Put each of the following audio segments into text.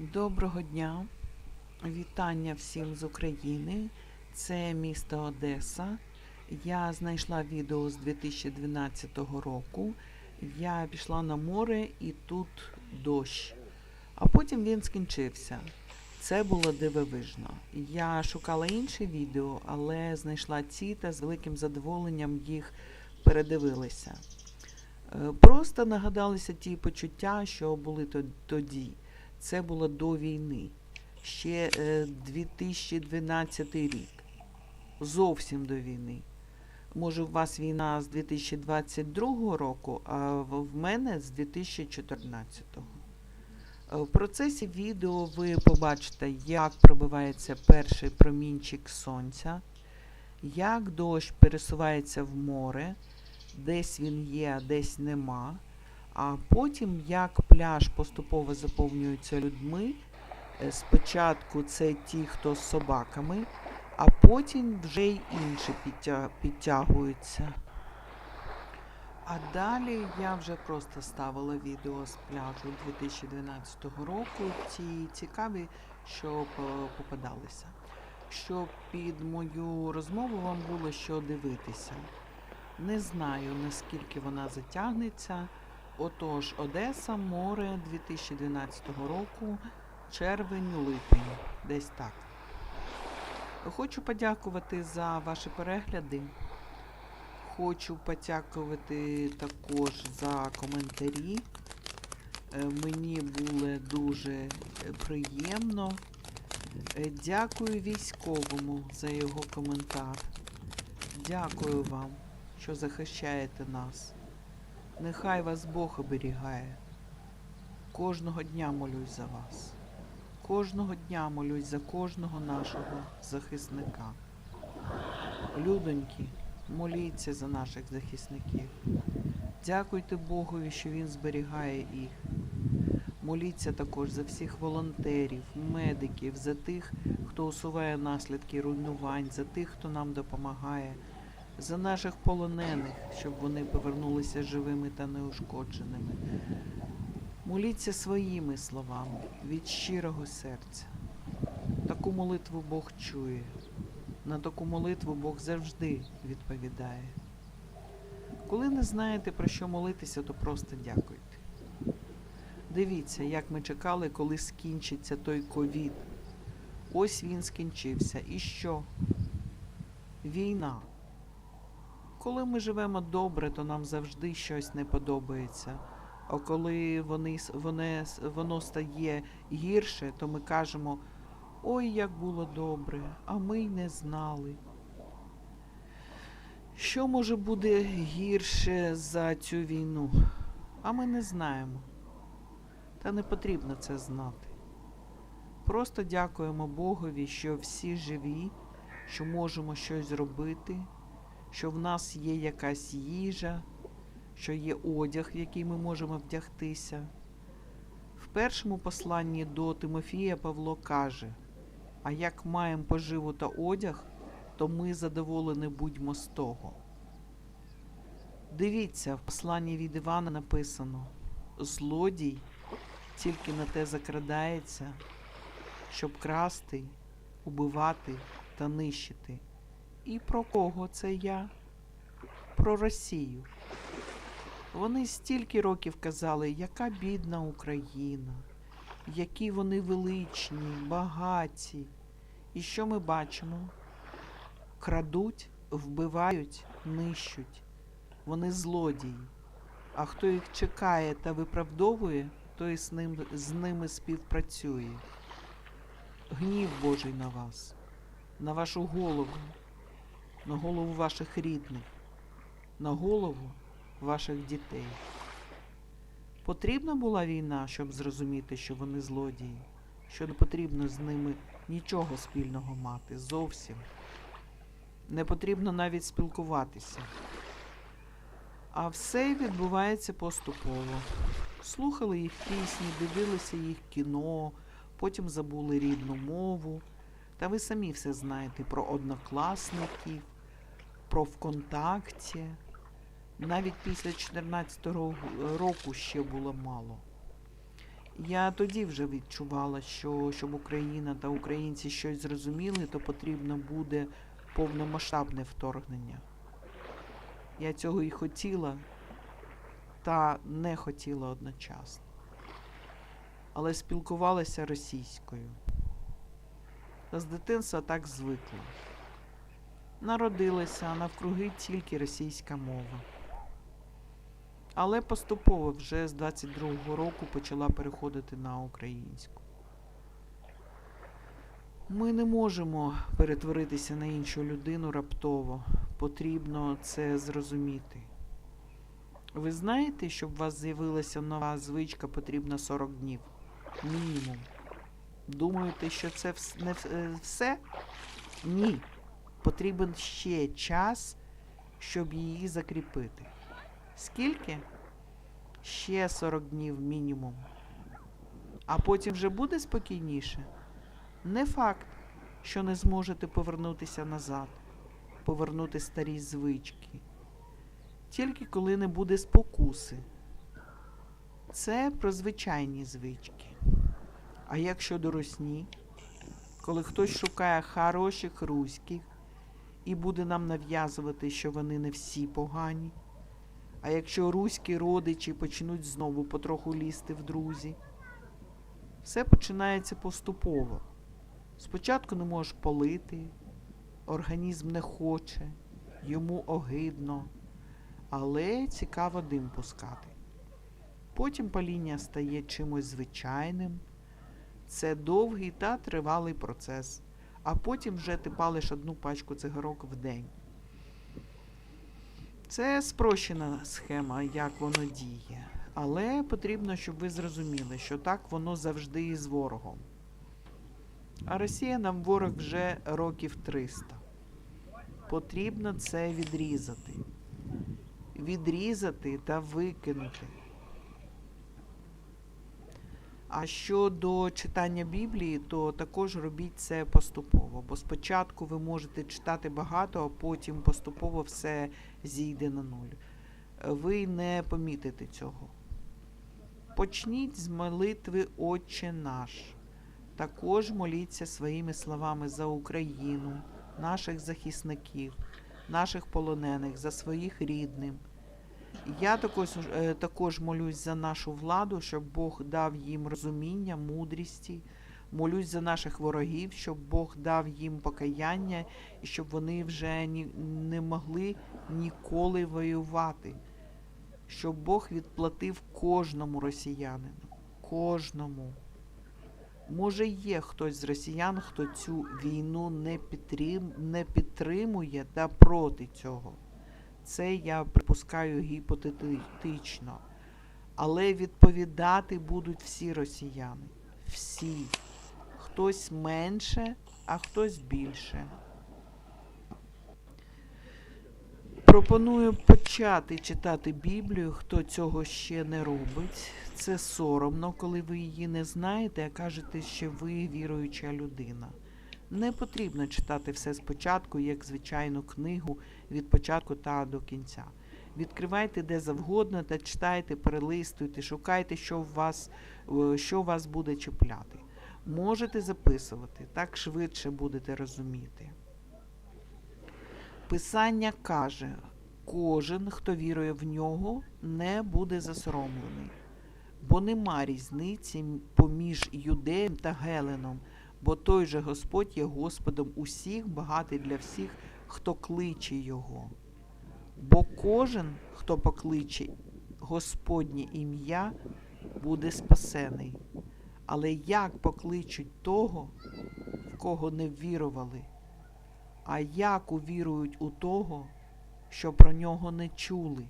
Доброго дня, вітання всім з України. Це місто Одеса. Я знайшла відео з 2012 року. Я пішла на море і тут дощ. А потім він скінчився. Це було дивовижно. Я шукала інші відео, але знайшла ці та з великим задоволенням їх передивилася. Е, Просто нагадалися ті почуття, що були тоді. Це було до війни. Ще е, 2012 рік. Зовсім до війни. Може, у вас війна з 2022 року, а в в мене з 2014. Е, В процесі відео ви побачите, як пробивається перший промінчик сонця, як дощ пересувається в море, десь він є, а десь нема. А потім як пляж поступово заповнюється людьми. Е, Спочатку це ті, хто з собаками, а потім вже й інші підтя- підтягуються. А далі я вже просто ставила відео з пляжу 2012 року, ті цікаві, що попадалися. Щоб під мою розмову вам було що дивитися. Не знаю, наскільки вона затягнеться. Отож, Одеса, море 2012 року, червень, липень, десь так. Хочу подякувати за ваші перегляди. Хочу подякувати також за коментарі. Е, Мені було дуже приємно. Е, Дякую військовому за його коментар. Дякую вам, що захищаєте нас. Нехай вас Бог оберігає. Кожного дня молюсь за вас. Кожного дня молюсь за кожного нашого захисника. Людоньки, моліться за наших захисників. Дякуйте Богові, що Він зберігає їх. Моліться також за всіх волонтерів, медиків, за тих, хто усуває наслідки руйнувань, за тих, хто нам допомагає, за наших полонених, щоб вони повернулися живими та неушкодженими. Моліться своїми словами від щирого серця. Таку молитву Бог чує. На таку молитву Бог завжди відповідає. Коли не знаєте про що молитися, то просто дякуйте. Дивіться, як ми чекали, коли скінчиться той ковід. Ось він скінчився. І що? Війна. Коли ми живемо добре, то нам завжди щось не подобається. А коли вони, вони, воно стає гірше, то ми кажемо, ой, як було добре, а ми й не знали. Що може бути гірше за цю війну? А ми не знаємо. Та не потрібно це знати. Просто дякуємо Богові, що всі живі, що можемо щось зробити, що в нас є якась їжа, що є одяг, в який ми можемо вдягтися. В першому посланні до Тимофія Павло каже: А як маємо поживу та одяг, то ми задоволені будьмо з того. Дивіться, в посланні від Івана написано: злодій тільки на те закрадається, щоб красти, убивати та нищити. І про кого це я? Про Росію. Вони стільки років казали, яка бідна Україна, які вони величні, багаті. І що ми бачимо? Крадуть, вбивають, нищуть. Вони злодії. А хто їх чекає та виправдовує, той з, ним, з ними співпрацює. Гнів Божий на вас, на вашу голову, на голову ваших рідних, на голову ваших дітей. Потрібна була війна, щоб зрозуміти, що вони злодії, що не потрібно з ними нічого спільного мати зовсім. Не потрібно навіть спілкуватися. А все відбувається поступово. Слухали їх пісні, дивилися їх кіно, потім забули рідну мову. Та ви самі все знаєте про однокласників, про ВКонтакті. Навіть після 14 року ще було мало. Я тоді вже відчувала, що щоб Україна та українці щось зрозуміли, то потрібно буде повномасштабне вторгнення. Я цього і хотіла, та не хотіла одночасно. Але спілкувалася російською. Та з дитинства так звикла. Народилася навкруги тільки російська мова. Але поступово вже з 22-го року почала переходити на українську. Ми не можемо перетворитися на іншу людину раптово. Потрібно це зрозуміти. Ви знаєте, щоб у вас з'явилася нова звичка, потрібно 40 днів. Мінімум. Думаєте, що це не е, все? Ні. Потрібен ще час, щоб її закріпити. Скільки? Ще 40 днів мінімум. А потім вже буде спокійніше? Не факт, що не зможете повернутися назад, повернути старі звички. Тільки коли не буде спокуси. Це про звичайні звички. А як щодо русні, коли хтось шукає хороших руських і буде нам нав'язувати, що вони не всі погані. А якщо руські родичі почнуть знову потроху лізти в друзі, все починається поступово. Спочатку не можеш полити, організм не хоче, йому огидно, але цікаво дим пускати. Потім паління стає чимось звичайним. Це довгий та тривалий процес, а потім вже ти палиш одну пачку цигарок в день. Це спрощена схема, як воно діє. Але потрібно, щоб ви зрозуміли, що так воно завжди і з ворогом. А Росія нам ворог вже років 300. Потрібно це відрізати. Відрізати та викинути. А щодо читання Біблії, то також робіть це поступово, бо спочатку ви можете читати багато, а потім поступово все зійде на нуль. Ви не помітите цього. Почніть з молитви Отче наш. Також моліться своїми словами за Україну, наших захисників, наших полонених, за своїх рідних. Я також, е, також молюсь за нашу владу, щоб Бог дав їм розуміння, мудрісті. Молюсь за наших ворогів, щоб Бог дав їм покаяння і щоб вони вже ні, не могли ніколи воювати. Щоб Бог відплатив кожному росіянину. Кожному. Може, є хтось з росіян, хто цю війну не, підтрим, не підтримує та проти цього. Це я припускаю гіпотетично. Але відповідати будуть всі росіяни. Всі. Хтось менше, а хтось більше. Пропоную почати читати Біблію, хто цього ще не робить. Це соромно, коли ви її не знаєте, а кажете, що ви віруюча людина. Не потрібно читати все спочатку, як звичайну книгу від початку та до кінця. Відкривайте де завгодно та читайте, перелистуйте, шукайте, що, вас, е, що вас буде чіпляти. Можете записувати, так швидше будете розуміти. Писання каже, кожен, хто вірує в нього, не буде засоромлений, бо нема різниці поміж юдеєм та геленом, бо той же Господь є Господом усіх, багатий для всіх, хто кличе Його. Бо кожен, хто покличе Господнє ім'я, буде спасений. Але як покличуть того, в кого не ввірували? А як увірують у того, що про нього не чули?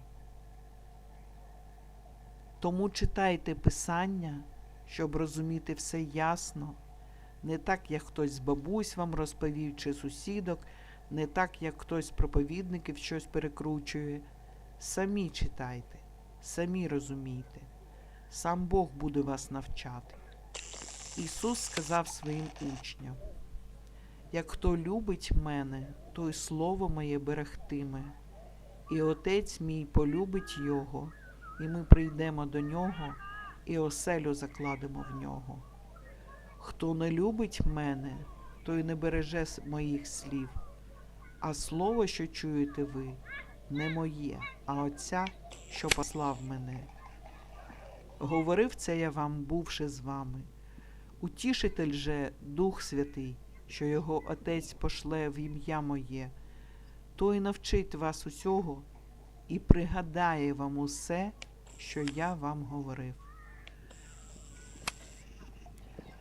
Тому читайте Писання, щоб розуміти все ясно, не так, як хтось з бабусь вам розповів чи сусідок, не так, як хтось з проповідників щось перекручує. Самі читайте, самі розумійте, сам Бог буде вас навчати. Ісус сказав своїм учням. Як хто любить мене, той слово моє берегтиме, і отець мій полюбить його, і ми прийдемо до нього і оселю закладемо в нього. Хто не любить мене, той не береже моїх слів, а слово, що чуєте ви, не моє, а Отця, що послав мене. Говорив це я вам, бувши з вами. Утішитель же Дух Святий, що його Отець пошле в ім'я моє, той навчить вас усього і пригадає вам усе, що я вам говорив.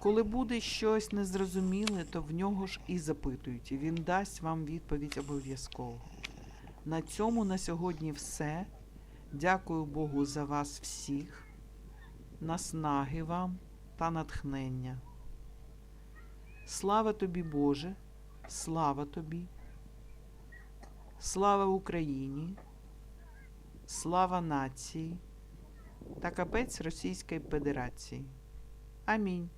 Коли буде щось незрозуміле, то в нього ж і запитують, і він дасть вам відповідь обов'язково. На цьому на сьогодні все. Дякую Богу за вас всіх, наснаги вам та натхнення. Слава тобі, Боже, слава тобі, слава Україні, слава нації та капець Російської Федерації. Амінь.